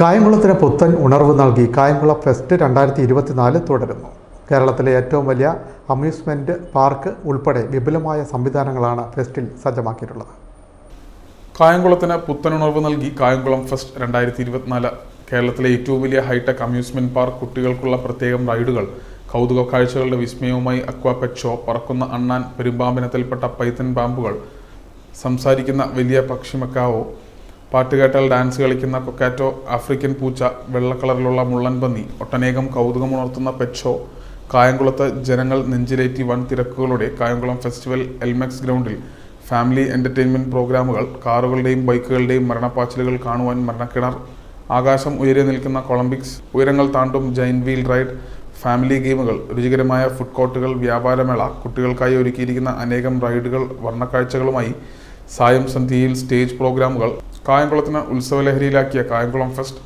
കായംകുളത്തിന് പുത്തൻ ഉണർവ് നൽകി കായംകുളം ഫെസ്റ്റ് രണ്ടായിരത്തി ഇരുപത്തിനാല് തുടരുന്നു. കേരളത്തിലെ ഏറ്റവും വലിയ അമ്യൂസ്മെന്റ് പാർക്ക് ഉൾപ്പെടെ വിപുലമായ സംവിധാനങ്ങളാണ് ഫെസ്റ്റിൽ സജ്ജമാക്കിയിട്ടുള്ളത്. കായംകുളത്തിന് പുത്തനുണർവ് നൽകി കായംകുളം ഫെസ്റ്റ് രണ്ടായിരത്തി ഇരുപത്തിനാല് കേരളത്തിലെ ഏറ്റവും വലിയ ഹൈടെക് അമ്യൂസ്മെന്റ് പാർക്ക് കുട്ടികൾക്കുള്ള പ്രത്യേകം റൈഡുകൾ കൗതുക കാഴ്ചകളുടെ വിസ്മയവുമായി അക്വാ പെറ്റ് ഷോ പറക്കുന്ന അണ്ണാൻ പെരുമ്പാമ്പിനത്തിൽപ്പെട്ട പൈത്തൻ പാമ്പുകൾ സംസാരിക്കുന്ന വലിയ പക്ഷിമക്കാവോ പാട്ട് കേട്ടാൽ ഡാൻസ് കളിക്കുന്ന കൊക്കാറ്റോ ആഫ്രിക്കൻ പൂച്ച വെള്ള കളറിലുള്ള മുള്ളൻ പന്നി ഒട്ടനേകം കൗതുകമുണർത്തുന്ന പെച്ചോ കായംകുളത്ത് ജനങ്ങൾ നെഞ്ചിലേറ്റി വൻ തിരക്കുകളോടെ കായംകുളം ഫെസ്റ്റിവൽ എൽമെക്സ് ഗ്രൗണ്ടിൽ ഫാമിലി എന്റർടൈൻമെന്റ് പ്രോഗ്രാമുകൾ കാറുകളുടെയും ബൈക്കുകളുടെയും മരണപ്പാച്ചിലുകൾ കാണുവാൻ മരണക്കിണർ ആകാശം ഉയരെ നിൽക്കുന്ന കൊളംബിക്സ് ഉയരങ്ങൾ താണ്ടും ജൈൻ വീൽ റൈഡ് ഫാമിലി ഗെയിമുകൾ രുചികരമായ ഫുഡ് കോർട്ടുകൾ വ്യാപാരമേള കുട്ടികൾക്കായി ഒരുക്കിയിരിക്കുന്ന അനേകം റൈഡുകൾ വർണക്കാഴ്ചകളുമായി സായം സന്ധ്യയിൽ സ്റ്റേജ് പ്രോഗ്രാമുകൾ കായംകുളത്തിന് ഉത്സവലഹരിയിലാക്കിയ കായംകുളം ഫെസ്റ്റ്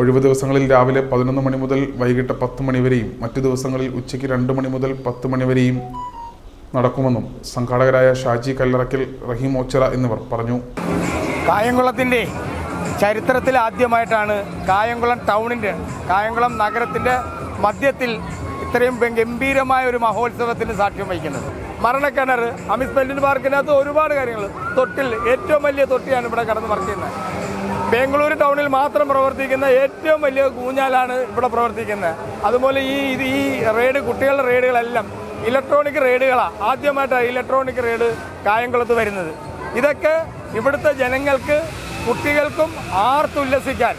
ഒഴിവ് ദിവസങ്ങളിൽ രാവിലെ പതിനൊന്ന് മണി മുതൽ വൈകിട്ട് പത്ത് മണി വരെയും മറ്റു ദിവസങ്ങളിൽ ഉച്ചയ്ക്ക് രണ്ട് മണി മുതൽ പത്ത് മണി വരെയും നടക്കുമെന്നും സംഘാടകരായ ഷാജി കല്ലറക്കിൽ റഹീം ഓച്ചറ എന്നിവർ പറഞ്ഞു. കായംകുളത്തിന്റെ ചരിത്രത്തിൽ ആദ്യമായിട്ടാണ് കായംകുളം ടൗണിന്റെ കായംകുളം നഗരത്തിന്റെ മധ്യത്തിൽ ഇത്രയും ഗംഭീരമായ ഒരു മഹോത്സവത്തിന് സാക്ഷ്യം വഹിക്കുന്നത്. മരണക്കിണർ അമ്യൂസ്മെന്റ് പാർക്കിനകത്ത് ഒരുപാട് കാര്യങ്ങൾ തൊട്ടിൽ ഏറ്റവും വലിയ തൊട്ടിയാണ് ഇവിടെ കടന്ന് വർക്ക് ചെയ്യുന്നത്. ബാംഗ്ലൂർ ടൗണിൽ മാത്രം പ്രവർത്തിക്കുന്ന ഏറ്റവും വലിയ കൂഞ്ഞാലാണ് ഇവിടെ പ്രവർത്തിക്കുന്നത്. അതുപോലെ ഈ ഇത് ഈ റെയ്ഡ് കുട്ടികളുടെ റെയ്ഡുകളെല്ലാം ഇലക്ട്രോണിക് റെയ്ഡുകളാണ് ആദ്യമായിട്ടാണ് ഇലക്ട്രോണിക് റെയ്ഡ് കായംകുളത്ത് വരുന്നത്. ഇതൊക്കെ ഇവിടുത്തെ ജനങ്ങൾക്ക് കുട്ടികൾക്കും ആർത്തുല്ലസിക്കാൻ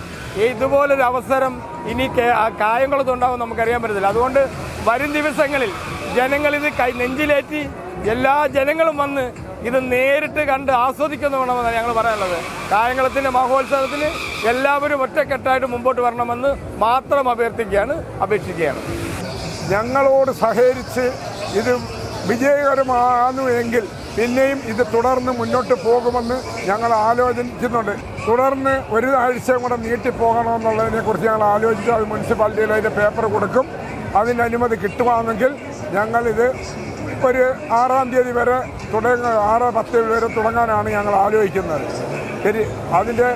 ഇതുപോലൊരു അവസരം ഇനി കായംകുളത്തുണ്ടാവും നമുക്കറിയാൻ പറ്റത്തില്ല. അതുകൊണ്ട് വരും ദിവസങ്ങളിൽ ജനങ്ങൾ ഇത് കൈ നെഞ്ചിലേറ്റി എല്ലാ ജനങ്ങളും വന്ന് ഇത് നേരിട്ട് കണ്ട് ആസ്വദിക്കുന്നു വേണമെന്നാണ് ഞങ്ങൾ പറയാനുള്ളത്. കായംകുളത്തിന്റെ മഹോത്സവത്തിന് എല്ലാവരും ഒറ്റക്കെട്ടായിട്ട് മുമ്പോട്ട് വരണമെന്ന് മാത്രം അഭ്യർത്ഥിക്കുകയാണ് അപേക്ഷിക്കുകയാണ്. ഞങ്ങളോട് സഹകരിച്ച് ഇത് വിജയകരമാകുന്നു എങ്കിൽ പിന്നെയും ഇത് തുടർന്ന് മുന്നോട്ട് പോകുമെന്ന് ഞങ്ങൾ ആലോചിക്കുന്നുണ്ട് തുടർന്ന് ഒരു ആഴ്ച കൂടെ നീട്ടിപ്പോകണമെന്നുള്ളതിനെക്കുറിച്ച് ഞങ്ങൾ ആലോചിച്ച്. അത് മുനിസിപ്പാലിറ്റിയിൽ അതിന്റെ പേപ്പർ കൊടുക്കും. അതിന്റെ അനുമതി കിട്ടുവാണെങ്കിൽ ഞങ്ങളിത് ഒരു ആറാം തീയതി വരെ തുടങ്ങ ആറ് പത്ത് വരെ തുടങ്ങാനാണ് ഞങ്ങൾ ആലോചിക്കുന്നത്. ശരി അതിന്റെ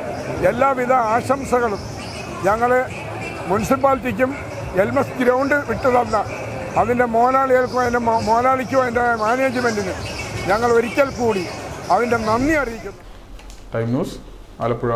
എല്ലാവിധ ആശംസകളും ഞങ്ങൾ മുനിസിപ്പാലിറ്റിക്കും എൽമസ് ഗ്രൗണ്ട് വിട്ടു തന്ന അതിന്റെ മോലാളികൾക്കും അതിന്റെ മോനാളിക്കും അതിന്റെ മാനേജ്മെന്റിനും ഞങ്ങൾ ഒരിക്കൽ കൂടി അതിന്റെ നന്ദി അറിയിക്കുന്നു. Time news Alappuzha.